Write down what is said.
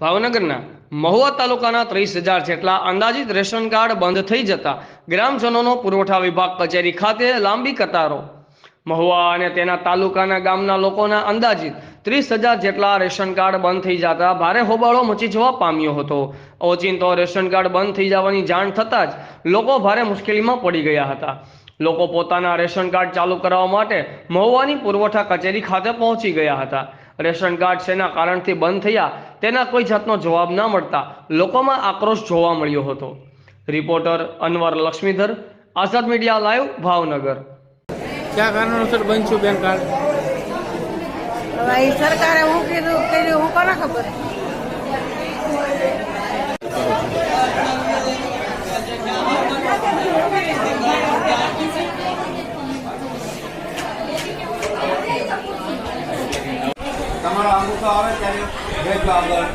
ભાવનગરના મહુવા તાલુકાના ત્રીસ હજાર જેટલા અંદાજિત રેશન કાર્ડ બંધ થઈ જતા ગ્રામજનોનો પુરવઠા વિભાગ કચેરી ખાતે લાંબી કતારો. મહુવા અને તેના તાલુકાના ગામના લોકોના અંદાજિત ત્રીસ હજાર જેટલા રેશન કાર્ડ બંધ થઈ જતા ભારે હોબાળો મચી જવા પામ્યો હતો. ઓચિંતો રેશન કાર્ડ બંધ થઈ જવાની જાણ થતાં જ લોકો ભારે મુશ્કેલીમાં પડી ગયા હતા. લોકો પોતાના રેશન કાર્ડ ચાલુ કરાવવા માટે મહુવાની પુરવઠા કચેરી ખાતે પહોંચી ગયા હતા. રેશન કાર્ડ શેના કારણથી બંધ થયા. તેના કોઈ જાતનો જવાબ ના મળતા લોકોમાં આક્રોશ જોવા મળ્યો હતો. Reporter Anwar Laxmidhar Azad media live Bhavnagar. કયા કારણોસર બંધ છું બેન કાર્ડ? સરકારે હું કીધું કર્યું હું કોને ખબર? તમારો અંગૂઠો આવે ત્યારે ભેજો આગળ